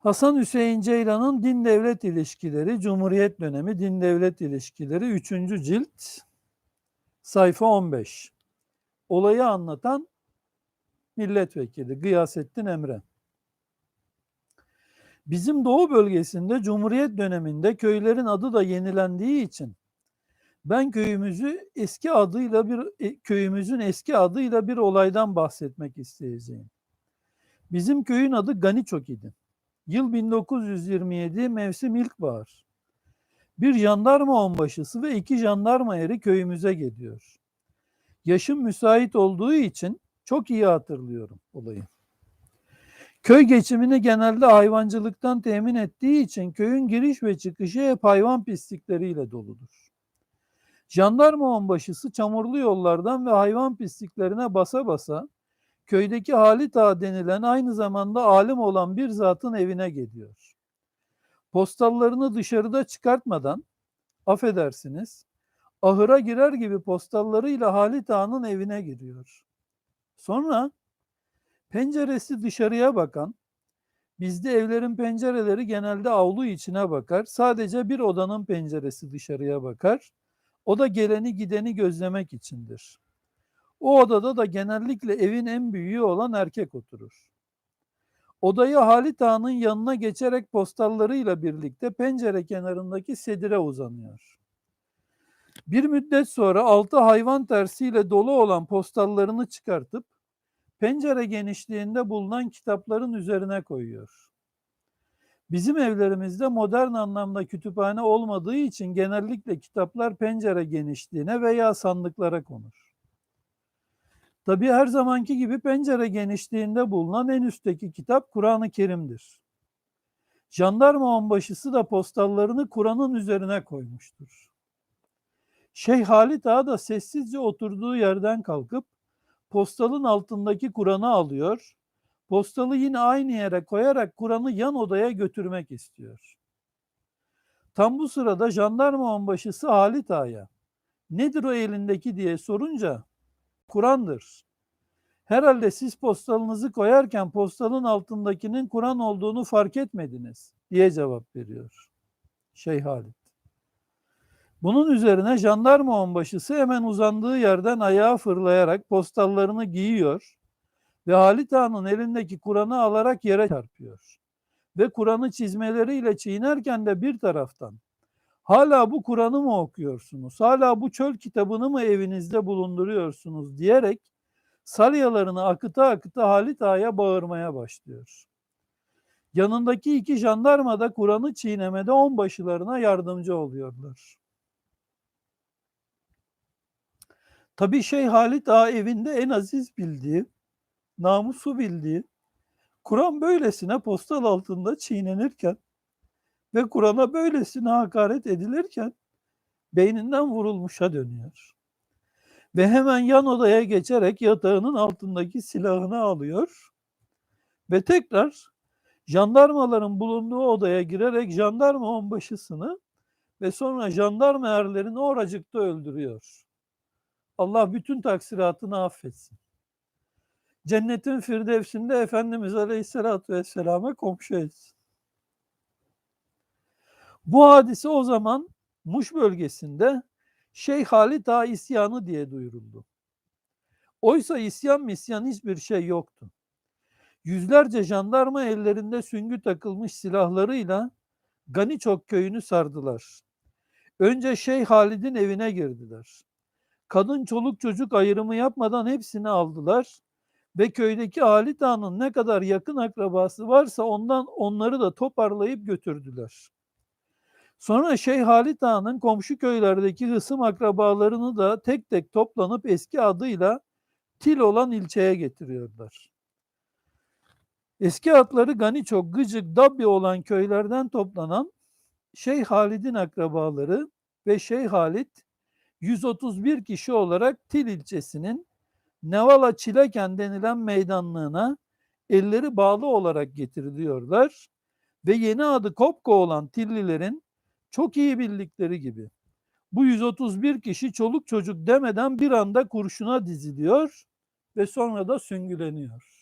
Hasan Hüseyin Ceylan'ın Din Devlet İlişkileri, Cumhuriyet Dönemi Din Devlet İlişkileri 3. cilt sayfa 15. Olayı anlatan milletvekili Gıyasettin Emre. Bizim doğu bölgesinde Cumhuriyet döneminde köylerin adı da yenilendiği için ben köyümüzü eski adıyla bir e, köyümüzün eski adıyla bir olaydan bahsetmek isteyeceğim. Bizim köyün adı Ganiçok idi. Yıl 1927 mevsim ilkbahar. Bir jandarma onbaşısı ve iki jandarma eri köyümüze geliyor. Yaşım müsait olduğu için çok iyi hatırlıyorum olayı. Köy geçimini genelde hayvancılıktan temin ettiği için köyün giriş ve çıkışı hep hayvan pislikleriyle doludur. Jandarma onbaşısı çamurlu yollardan ve hayvan pisliklerine basa basa köydeki Halit Ağa denilen aynı zamanda alim olan bir zatın evine geliyor. Postallarını dışarıda çıkartmadan, affedersiniz, ahıra girer gibi postallarıyla Halit Ağa'nın evine giriyor. Sonra penceresi dışarıya bakan, bizde evlerin pencereleri genelde avlu içine bakar, sadece bir odanın penceresi dışarıya bakar, o da geleni gideni gözlemek içindir. O odada da genellikle evin en büyüğü olan erkek oturur. Odaya Halit Ağa'nın yanına geçerek postallarıyla birlikte pencere kenarındaki sedire uzanıyor. Bir müddet sonra altı hayvan tersiyle dolu olan postallarını çıkartıp pencere genişliğinde bulunan kitapların üzerine koyuyor. Bizim evlerimizde modern anlamda kütüphane olmadığı için genellikle kitaplar pencere genişliğine veya sandıklara konur. Tabi her zamanki gibi pencere genişliğinde bulunan en üstteki kitap Kur'an-ı Kerim'dir. Jandarma onbaşısı da postallarını Kur'an'ın üzerine koymuştur. Şeyh Halit Ağa da sessizce oturduğu yerden kalkıp postalın altındaki Kur'an'ı alıyor, postalı yine aynı yere koyarak Kur'an'ı yan odaya götürmek istiyor. Tam bu sırada jandarma onbaşısı Halit Ağa'ya nedir o elindeki diye sorunca Kur'an'dır. Herhalde siz postalınızı koyarken postalın altındakinin Kur'an olduğunu fark etmediniz diye cevap veriyor Şeyh Halit. Bunun üzerine jandarma onbaşısı hemen uzandığı yerden ayağa fırlayarak postallarını giyiyor ve Halit Ağa'nın elindeki Kur'an'ı alarak yere çarpıyor. Ve Kur'an'ı çizmeleriyle çiğnerken de bir taraftan hala bu Kur'an'ı mı okuyorsunuz? Hala bu çöl kitabını mı evinizde bulunduruyorsunuz diyerek salyalarını akıta akıta Halit Ağa'ya bağırmaya başlıyor. Yanındaki iki jandarma da Kur'an'ı çiğnemede onbaşılarına yardımcı oluyorlar. Tabii şey Halit Ağa evinde en aziz bildiği, namusu bildiği, Kur'an böylesine postal altında çiğnenirken ve Kur'an'a böylesine hakaret edilirken beyninden vurulmuşa dönüyor. Ve hemen yan odaya geçerek yatağının altındaki silahını alıyor ve tekrar jandarmaların bulunduğu odaya girerek jandarma onbaşısını ve sonra jandarma erlerini oracıkta öldürüyor. Allah bütün taksiratını affetsin. Cennetin firdevsinde Efendimiz Aleyhisselatü Vesselam'a komşu etsin. Bu hadise o zaman Muş bölgesinde Şeyh Halit Ağa isyanı diye duyuruldu. Oysa isyan misyan hiçbir şey yoktu. Yüzlerce jandarma ellerinde süngü takılmış silahlarıyla Ganiçok köyünü sardılar. Önce Şeyh Halid'in evine girdiler. Kadın çoluk çocuk ayrımı yapmadan hepsini aldılar ve köydeki Halit Ağa'nın ne kadar yakın akrabası varsa ondan onları da toparlayıp götürdüler. Sonra Şeyh Halit Ağa'nın komşu köylerdeki hısım akrabalarını da tek tek toplanıp eski adıyla Til olan ilçeye getiriyorlar. Eski adları Ganiçok, Gıcık, Dabbi olan köylerden toplanan Şeyh Halid'in akrabaları ve Şeyh Halit 131 kişi olarak Til ilçesinin Nevala Çileken denilen meydanlığına elleri bağlı olarak getiriliyorlar ve yeni adı Kopko olan Tillilerin çok iyi bildikleri gibi bu 131 kişi çoluk çocuk demeden bir anda kurşuna diziliyor ve sonra da süngüleniyor.